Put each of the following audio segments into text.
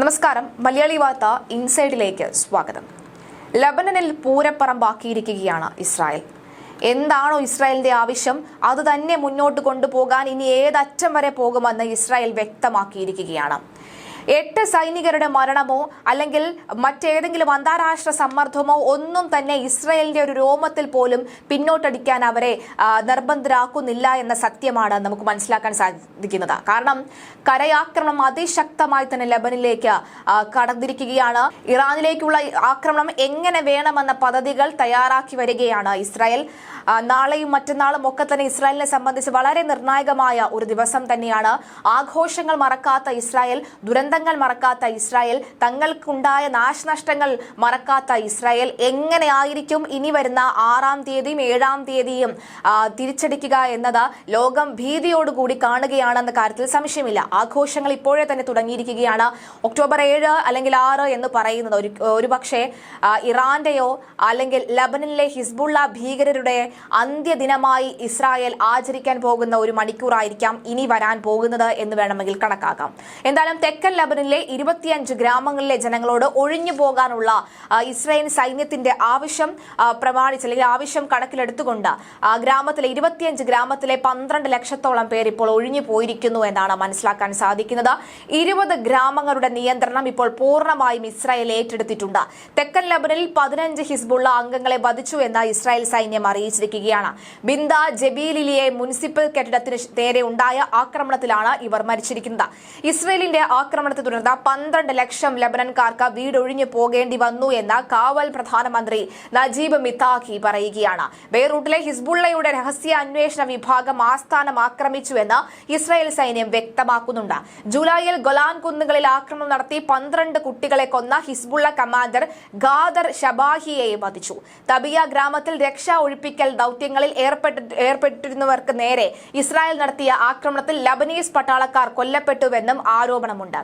നമസ്കാരം. മലയാളി വാർത്ത ഇൻസൈഡിലേക്ക് സ്വാഗതം. ലബനനിൽ പൂരപ്പറമ്പാക്കിയിരിക്കുകയാണ് ഇസ്രായേൽ. എന്താണോ ഇസ്രായേലിന്റെ ആവശ്യം? അത് തന്നെ മുന്നോട്ട് കൊണ്ടുപോകാൻ ഇനി ഏതറ്റം വരെ പോകുമെന്ന് ഇസ്രായേൽ വ്യക്തമാക്കിയിരിക്കുകയാണ്. എട്ട് സൈനികരുടെ മരണമോ അല്ലെങ്കിൽ മറ്റേതെങ്കിലും അന്താരാഷ്ട്ര സമ്മർദ്ദമോ ഒന്നും തന്നെ ഇസ്രയേലിന്റെ ഒരു രോമത്തിൽ പോലും പിന്നോട്ടടിക്കാൻ അവരെ നിർബന്ധരാക്കുന്നില്ല എന്ന സത്യമാണ് നമുക്ക് മനസ്സിലാക്കാൻ സാധിക്കുന്നത്. കാരണം കരയാക്രമണം അതിശക്തമായി തന്നെ ലബനിലേക്ക് കടന്നിരിക്കുകയാണ്. ഇറാനിലേക്കുള്ള ആക്രമണം എങ്ങനെ വേണമെന്ന പദ്ധതികൾ തയ്യാറാക്കി വരികയാണ് ഇസ്രായേൽ. നാളെയും മറ്റന്നാളും ഒക്കെ തന്നെ ഇസ്രായേലിനെ സംബന്ധിച്ച് വളരെ നിർണായകമായ ഒരു ദിവസം തന്നെയാണ്. ആഘോഷങ്ങൾ മറക്കാത്ത ഇസ്രായേൽ ദുരന്തങ്ങൾ മറക്കാത്ത ഇസ്രായേൽ തങ്ങൾക്കുണ്ടായ നാശനഷ്ടങ്ങൾ മറക്കാത്ത ഇസ്രായേൽ എങ്ങനെയായിരിക്കും ഇനി വരുന്ന ആറാം തീയതിയും ഏഴാം തീയതിയും തിരിച്ചടിക്കുക എന്നത് ലോകം ഭീതിയോടുകൂടി കാണുകയാണെന്ന കാര്യത്തിൽ സംശയമില്ല. ആഘോഷങ്ങൾ ഇപ്പോഴേ തന്നെ തുടങ്ങിയിരിക്കുകയാണ്. ഒക്ടോബർ ഏഴ് അല്ലെങ്കിൽ ആറ് എന്ന് പറയുന്നത് ഒരു ഒരുപക്ഷെ ഇറാന്റെയോ അല്ലെങ്കിൽ ലബനനിലെ ഹിസ്ബുള്ള ഭീകരരുടെ അന്ത്യദിനമായി ഇസ്രായേൽ ആചരിക്കാൻ പോകുന്ന ഒരു മണിക്കൂറായിരിക്കാം ഇനി വരാൻ പോകുന്നത് എന്ന് വേണമെങ്കിൽ കണക്കാക്കാം. എന്തായാലും തെക്കൻ ലബനനിലെ ഇരുപത്തിയഞ്ച് ഗ്രാമങ്ങളിലെ ജനങ്ങളോട് ഒഴിഞ്ഞു പോകാനുള്ള ഇസ്രായേൽ സൈന്യത്തിന്റെ ആവശ്യം പ്രമാണിച്ച് അല്ലെങ്കിൽ ആവശ്യം കണക്കിലെടുത്തുകൊണ്ട് ഗ്രാമത്തിലെ ഇരുപത്തിയഞ്ച് ഗ്രാമത്തിലെ പന്ത്രണ്ട് ലക്ഷത്തോളം പേർ ഇപ്പോൾ ഒഴിഞ്ഞു പോയിരിക്കുന്നു എന്നാണ് മനസ്സിലാക്കാൻ സാധിക്കുന്നത്. ഇരുപത് ഗ്രാമങ്ങളുടെ നിയന്ത്രണം ഇപ്പോൾ പൂർണമായും ഇസ്രായേൽ ഏറ്റെടുത്തിട്ടുണ്ട്. തെക്കൻ ലബനിൽ പതിനഞ്ച് ഹിസ്ബുള്ള അംഗങ്ങളെ വധിച്ചു എന്ന് ഇസ്രായേൽ സൈന്യം അറിയിച്ചിരിക്കുകയാണ്. ബിന്ദ ജബീലിലിയെ മുനിസിപ്പൽ കെട്ടിടത്തിന് നേരെ ഉണ്ടായ ആക്രമണത്തിലാണ് ഇവർ മരിച്ചിരിക്കുന്നത്. ഇസ്രയേലിന്റെ ആക്രമണത്തെ തുടർന്ന് പന്ത്രണ്ട് ലക്ഷം ലബനൻകാർക്ക് വീടൊഴിഞ്ഞു പോകേണ്ടി വന്നു എന്ന് കാവൽ പ്രധാനമന്ത്രി നജീബ് മിത്താഖി പറയുകയാണ്. ബെയ്റൂട്ടിലെ ഹിസ്ബുള്ളയുടെ രഹസ്യ അന്വേഷണ വിഭാഗം ആസ്ഥാനം ആക്രമിച്ചുവെന്ന് ഇസ്രായേൽ സൈന്യം വ്യക്തമാക്കുന്നുണ്ട്. ജൂലൈയിൽ ഗൊലാൻ കുന്നുകളിൽ ആക്രമണം നടത്തി പന്ത്രണ്ട് കുട്ടികളെ കൊന്ന ഹിസ്ബുള്ള കമാൻഡർ ഗാദർ ഷബാഹിയെയും വധിച്ചു. തബിയ ഗ്രാമത്തിൽ രക്ഷാ ഒഴിപ്പിക്കൽ ദൌത്യങ്ങളിൽ ഏർപ്പെട്ടിരുന്നവർക്ക് നേരെ ഇസ്രായേൽ നടത്തിയ ആക്രമണത്തിൽ ലബനീസ് പട്ടാളക്കാർ കൊല്ലപ്പെട്ടുവെന്നും ആരോപണമുണ്ട്.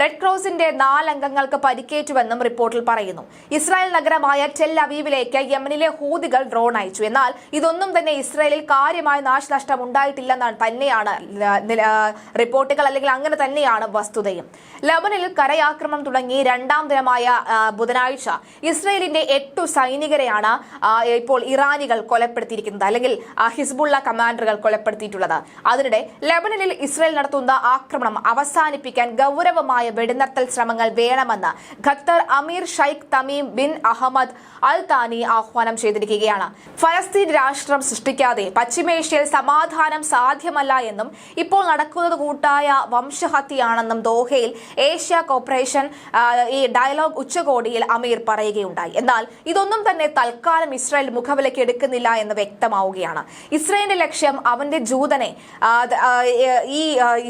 റെഡ് ക്രോസിന്റെ നാലംഗങ്ങൾക്ക് പരിക്കേറ്റുവെന്നും റിപ്പോർട്ടിൽ പറയുന്നു. ഇസ്രായേൽ നഗരമായ ടെൽ അവീവിലേക്ക് യമനിലെ ഹൂതികൾ ഡ്രോൺ അയച്ചു. എന്നാൽ ഇതൊന്നും തന്നെ ഇസ്രായേലിൽ കാര്യമായ നാശനഷ്ടം ഉണ്ടായിട്ടില്ലെന്നാണ് തന്നെയാണ് റിപ്പോർട്ടുകൾ അല്ലെങ്കിൽ അങ്ങനെ തന്നെയാണ് വസ്തുതയും. ലബനിൽ കരയാക്രമണം തുടങ്ങി രണ്ടാം ദിനമായ ബുധനാഴ്ച ഇസ്രായേലിന്റെ എട്ടു സൈനികരെയാണ് ഇപ്പോൾ ഇറാനികൾ കൊലപ്പെടുത്തിയിരിക്കുന്നത് അല്ലെങ്കിൽ ഹിസ്ബുള്ള കമാൻഡറുകൾ കൊലപ്പെടുത്തിയിട്ടുള്ളത്. അതിനിടെ ലബനനിൽ ഇസ്രായേൽ നടത്തുന്ന ആക്രമണം അവസാനിപ്പിക്കാൻ ഗൗരവമായ വെടിനിർത്തൽ ശ്രമങ്ങൾ വേണമെന്ന് ഖത്തർ അമീർ Sheikh Tamim bin Ahmad Al Thani ആഹ്വാനം ചെയ്തിരിക്കുകയാണ്. ഫലസ്തീൻ രാഷ്ട്രം സൃഷ്ടിക്കാതെ പശ്ചിമേഷ്യയിൽ സമാധാനം സാധ്യമല്ല എന്നും ഇപ്പോൾ നടക്കുന്നത് കൂട്ടായ വംശഹത്യയാണെന്നും ദോഹയിൽ ഏഷ്യ കോർപ്പറേഷൻ ഈ ഡയലോഗ് ഉച്ചകോടിയിൽ അമീർ പറയുകയുണ്ടായി. എന്നാൽ ഇതൊന്നും തന്നെ തൽക്കാലം ഇസ്രായേൽ മുഖവിലയ്ക്ക് എടുക്കുന്നില്ല എന്ന് വ്യക്തമാവുകയാണ്. ഇസ്രായേലിന്റെ ലക്ഷ്യം അവന്റെ ജൂതനെ ഈ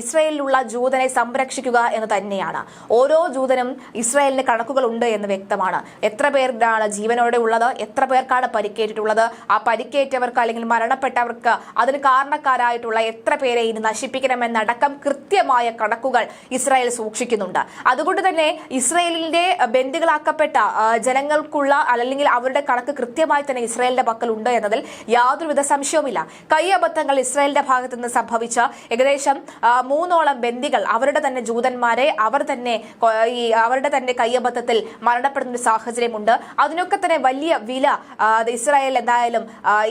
ഇസ്രായേലിലുള്ള ജൂതനെ സംരക്ഷിക്കുക എന്ന് തന്നെയാണ്. ഓരോ ജൂതനും ഇസ്രായേലിന് കണക്കുകളുണ്ട് എന്ന് വ്യക്തമാണ്. എത്ര പേരാണ് ജീവനോടെ ഉള്ളത്? എത്ര പേർക്കാണ് പരിക്കേറ്റിട്ടുള്ളത്? ആ പരിക്കേറ്റവർക്ക് അല്ലെങ്കിൽ മരണപ്പെട്ടവർക്ക് അതിന് കാരണക്കാരായിട്ടുള്ള എത്ര പേരെ ഇനി നശിപ്പിക്കണമെന്നടക്കം കൃത്യമായ കണക്കുകൾ ഇസ്രായേൽ സൂക്ഷിക്കുന്നുണ്ട്. അതുകൊണ്ട് തന്നെ ഇസ്രായേലിന്റെ ബന്ദികളാക്കപ്പെട്ട ആ, ജനങ്ങൾക്കുള്ള അല്ലെങ്കിൽ അവരുടെ കണക്ക് കൃത്യമായി തന്നെ ഇസ്രായേലിന്റെ പക്കൽ ഉണ്ട് എന്നതിൽ യാതൊരുവിധ സംശയവുമില്ല. കൈയബദ്ധങ്ങൾ ഇസ്രായേലിന്റെ ഭാഗത്ത് നിന്ന് സംഭവിച്ച ഏകദേശം മൂന്നോളം ബന്ദികൾ അവരുടെ തന്നെ ജൂതന്മാരെ അവർ തന്നെ ഈ അവരുടെ തന്നെ കയ്യബദ്ധത്തിൽ മരണപ്പെടുന്ന ഒരു സാഹചര്യമുണ്ട്. അതിനൊക്കെ തന്നെ വലിയ വില ഇസ്രായേൽ എന്തായാലും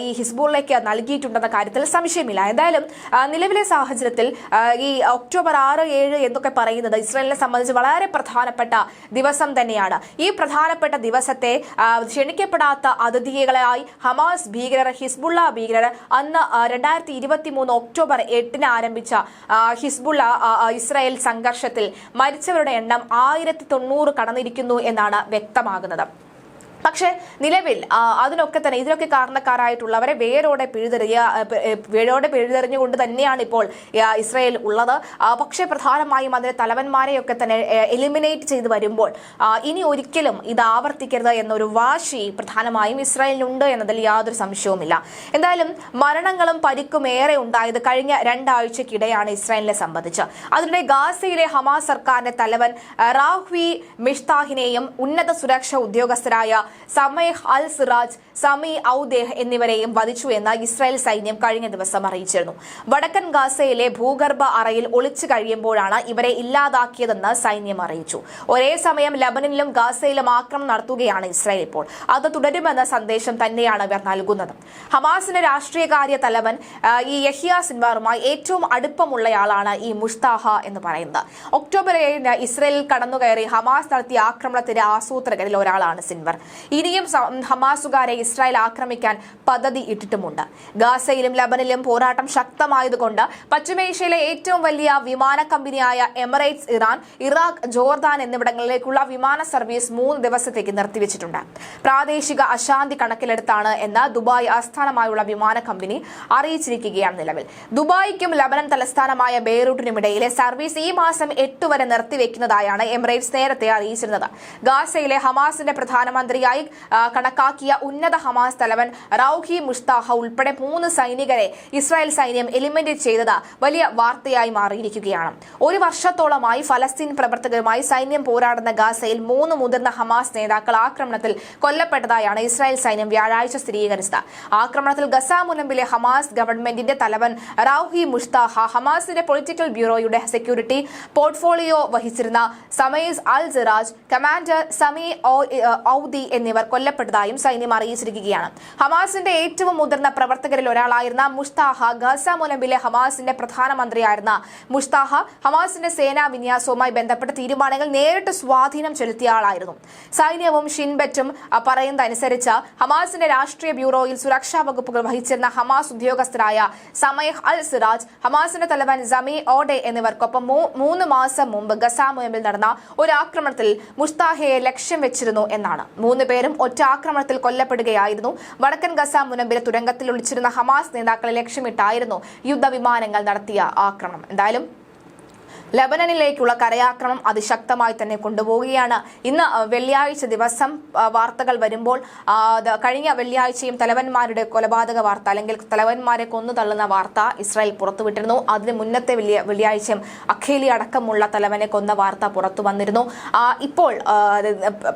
ഈ ഹിസ്ബുളിലേക്ക് നൽകിയിട്ടുണ്ടെന്ന കാര്യത്തിൽ സംശയമില്ല. എന്തായാലും നിലവിലെ സാഹചര്യത്തിൽ ഈ ഒക്ടോബർ ആറ് ഏഴ് എന്നൊക്കെ പറയുന്നത് ഇസ്രായേലിനെ സംബന്ധിച്ച് വളരെ പ്രധാനപ്പെട്ട ദിവസം തന്നെയാണ്. ഈ പ്രധാനപ്പെട്ട ദിവസത്തെ ക്ഷണിക്കപ്പെടാത്ത അതിഥികളായി ഹമാസ് ഭീകരർ ഹിസ്ബുള്ള ഭീകരർ അന്ന് രണ്ടായിരത്തി ഒക്ടോബർ എട്ടിന് ആരംഭിച്ച ഹിസ്ബുള്ള ഇസ്രായേൽ സംഘർഷത്തിൽ മരിച്ചവരുടെ എണ്ണം ആയിരത്തി തൊണ്ണൂറ് കടന്നിരിക്കുന്നു എന്നാണ് വ്യക്തമാകുന്നത്. പക്ഷേ നിലവിൽ അതിനൊക്കെ തന്നെ ഇതിനൊക്കെ കാരണക്കാരായിട്ടുള്ളവരെ വേരോടെ പിഴുതെറിയ വേരോടെ പിഴുതെറിഞ്ഞുകൊണ്ട് തന്നെയാണ് ഇപ്പോൾ ഇസ്രയേൽ ഉള്ളത്. പക്ഷേ പ്രധാനമായും അതിന്റെ തലവന്മാരെയൊക്കെ തന്നെ എലിമിനേറ്റ് ചെയ്ത് വരുമ്പോൾ ഇനി ഒരിക്കലും ഇത് ആവർത്തിക്കരുത് എന്നൊരു വാശി പ്രധാനമായും ഇസ്രായേലിനുണ്ട് എന്നതിൽ യാതൊരു സംശയവുമില്ല. എന്തായാലും മരണങ്ങളും പരിക്കും ഏറെ ഉണ്ടായത് കഴിഞ്ഞ രണ്ടാഴ്ചക്കിടെയാണ് ഇസ്രായേലിനെ സംബന്ധിച്ച്. അതിനിടെ ഗാസയിലെ ഹമാസ് സർക്കാരിന്റെ തലവൻ റാഹ്വി മിഷ്താഹിനെയും ഉന്നത സുരക്ഷാ ഉദ്യോഗസ്ഥരായ സമേഹ് അൽ സിറാജ് സമി ഔദേഹ് എന്നിവരെയും വധിച്ചു എന്ന് ഇസ്രായേൽ സൈന്യം കഴിഞ്ഞ ദിവസം അറിയിച്ചിരുന്നു. വടക്കൻ ഗാസയിലെ ഭൂഗർഭ അറയിൽ ഒളിച്ചു കഴിയുമ്പോഴാണ് ഇവരെ ഇല്ലാതാക്കിയതെന്ന് സൈന്യം അറിയിച്ചു. ഒരേ സമയം ലബനനിലും ഗാസയിലും ആക്രമണം നടത്തുകയാണ് ഇസ്രായേൽ ഇപ്പോൾ. അത് തുടരുമെന്ന സന്ദേശം തന്നെയാണ് ഇവർ നൽകുന്നത്. ഹമാസിന്റെ രാഷ്ട്രീയകാര്യ തലവൻ ഈ യഹിയ സിൻവാറുമായി ഏറ്റവും അടുപ്പമുള്ളയാളാണ് ഈ മുഷ്താഹ എന്ന് പറയുന്നത്. ഒക്ടോബർ ഏഴിന് ഇസ്രയേലിൽ കടന്നുകയറി ഹമാസ് നടത്തിയ ആക്രമണത്തിന്റെ ആസൂത്രകരിൽ ഒരാളാണ് സിൻവർ. ഇനിയും ഹമാസുകാരെ ഇസ്രായേൽ ആക്രമിക്കാൻ പദ്ധതി ഇട്ടിട്ടുമുണ്ട്. ഗാസയിലും ലബനിലും പോരാട്ടം ശക്തമായതുകൊണ്ട് പശ്ചിമേഷ്യയിലെ ഏറ്റവും വലിയ വിമാന കമ്പനിയായ എമിറേറ്റ്സ് ഇറാൻ ഇറാഖ് ജോർദാൻ എന്നിവിടങ്ങളിലേക്കുള്ള വിമാന സർവീസ് മൂന്ന് ദിവസത്തേക്ക് നിർത്തിവെച്ചിട്ടുണ്ട്. പ്രാദേശിക അശാന്തി കണക്കിലെടുത്താണ് എന്ന് ദുബായ് ആസ്ഥാനമായുള്ള വിമാന കമ്പനി അറിയിച്ചിരിക്കുകയാണ് നിലവിൽ. ദുബായിക്കും ലബനൻ തലസ്ഥാനമായ ബെയ്റൂട്ടിനുമിടയിലെ സർവീസ് ഈ മാസം എട്ട് വരെ നിർത്തിവെക്കുന്നതായാണ് എമിറേറ്റ്സ് നേരത്തെ അറിയിച്ചിരുന്നത്. ഗാസയിലെ ഹമാസിന്റെ പ്രധാനമന്ത്രിയായി കണക്കാക്കിയ ഉന്നത ഹമാസ് തലവൻ റൌഹി മുഷ്താഹ ഉൾപ്പെടെ മൂന്ന് സൈനികരെ ഇസ്രായേൽ സൈന്യം എലിമിനേറ്റ് ചെയ്തത് വലിയ വാർത്തയായി മാറിയിരിക്കുകയാണ്. ഒരു വർഷത്തോളമായി ഫലസ്തീൻ പ്രവർത്തകരുമായി സൈന്യം പോരാടുന്ന ഗാസയിൽ മൂന്ന് മുതിർന്ന ഹമാസ് നേതാക്കൾ ആക്രമണത്തിൽ കൊല്ലപ്പെട്ടതായാണ് ഇസ്രായേൽ സൈന്യം വ്യാഴാഴ്ച സ്ഥിരീകരിച്ചത്. ആക്രമണത്തിൽ ഗസ മുനമ്പിലെ ഹമാസ് ഗവൺമെന്റിന്റെ തലവൻ റൌഹി മുഷ്താഹ ഹമാസിന്റെ political bureau security portfolio വഹിച്ചിരുന്ന Sameh al Siraj commander Sami Oudi എന്നിവർ കൊല്ലപ്പെട്ടതായും സൈന്യം അറിയിച്ചിരിക്കുകയാണ് ഹമാസിന്റെ ഏറ്റവും മുതിർന്ന പ്രവർത്തകരിൽ ഒരാളായിരുന്ന മുഷ്താഹ ഗസ മുലമ്പിലെ ഹമാസിന്റെ പ്രധാനമന്ത്രിയായിരുന്ന മുഷ്താഹ ഹമാസിന്റെ സേനാ വിന്യാസവുമായി ബന്ധപ്പെട്ട തീരുമാനങ്ങൾ നേരിട്ട് സ്വാധീനം ചെലുത്തിയ ആളായിരുന്നു. സൈന്യവും ഷിൻബറ്റും പറയുന്നതനുസരിച്ച് ഹമാസിന്റെ രാഷ്ട്രീയ ബ്യൂറോയിൽ സുരക്ഷാ വകുപ്പുകൾ വഹിച്ചിരുന്ന ഹമാസ് ഉദ്യോഗസ്ഥരായ സമയഹ് അൽ സിറാജ് ഹമാസിന്റെ തലവൻ ജമീ ഓഡെ എന്നിവർക്കൊപ്പം മൂന്ന് മാസം മുമ്പ് ഗസ മുനമ്പിൽ നടന്ന ഒരു ആക്രമണത്തിൽ മുസ്താഹയെ ലക്ഷ്യം വെച്ചിരുന്നു എന്നാണ്. മൂന്ന് പേരും ഒറ്റ ആക്രമണത്തിൽ കൊല്ലപ്പെടുകയായിരുന്നു വടക്കൻ ഗസ മുനമ്പിലെ തുരങ്കത്തിൽ ഒളിച്ചിരുന്ന ഹമാസ് നേതാക്കളെ ലക്ഷ്യമിട്ടായിരുന്നു യുദ്ധവിമാനങ്ങൾ നടത്തിയ ആക്രമണം. എന്തായാലും ലബനനിലേക്കുള്ള കരയാക്രമണം അതിശക്തമായി തന്നെ കൊണ്ടുപോവുകയാണ്. ഇന്ന് വെള്ളിയാഴ്ച ദിവസം വാർത്തകൾ വരുമ്പോൾ കഴിഞ്ഞ വെള്ളിയാഴ്ചയും തലവന്മാരുടെ കൊലപാതക വാർത്ത അല്ലെങ്കിൽ തലവന്മാരെ കൊന്നു തള്ളുന്ന വാർത്ത ഇസ്രായേൽ പുറത്തുവിട്ടിരുന്നു. അതിന് മുന്നത്തെ വെള്ളിയ വെള്ളിയാഴ്ചയും അഖേലി അടക്കമുള്ള തലവനെ കൊന്ന വാർത്ത പുറത്തു വന്നിരുന്നു. ഇപ്പോൾ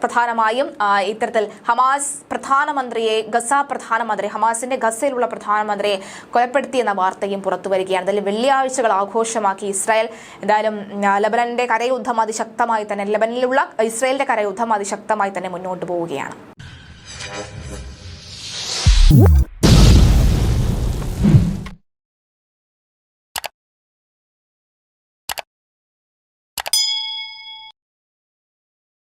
പ്രധാനമായും ഇത്തരത്തിൽ ഹമാസ് പ്രധാനമന്ത്രിയെ ഗസ പ്രധാനമന്ത്രി ഹമാസിന്റെ ഗസയിലുള്ള പ്രധാനമന്ത്രിയെ കൊലപ്പെടുത്തിയെന്ന വാർത്തയും പുറത്തു വരികയാണ്. അതിൽ വെള്ളിയാഴ്ചകൾ ആഘോഷമാക്കി ഇസ്രായേൽ എന്തായാലും ഉം, ലബനന്റെ കരയുദ്ധം അതിശക്തമായി തന്നെ ലബനിലുള്ള ഇസ്രയേലിന്റെ കരയുദ്ധം അതിശക്തമായി തന്നെ മുന്നോട്ട് പോവുകയാണ്.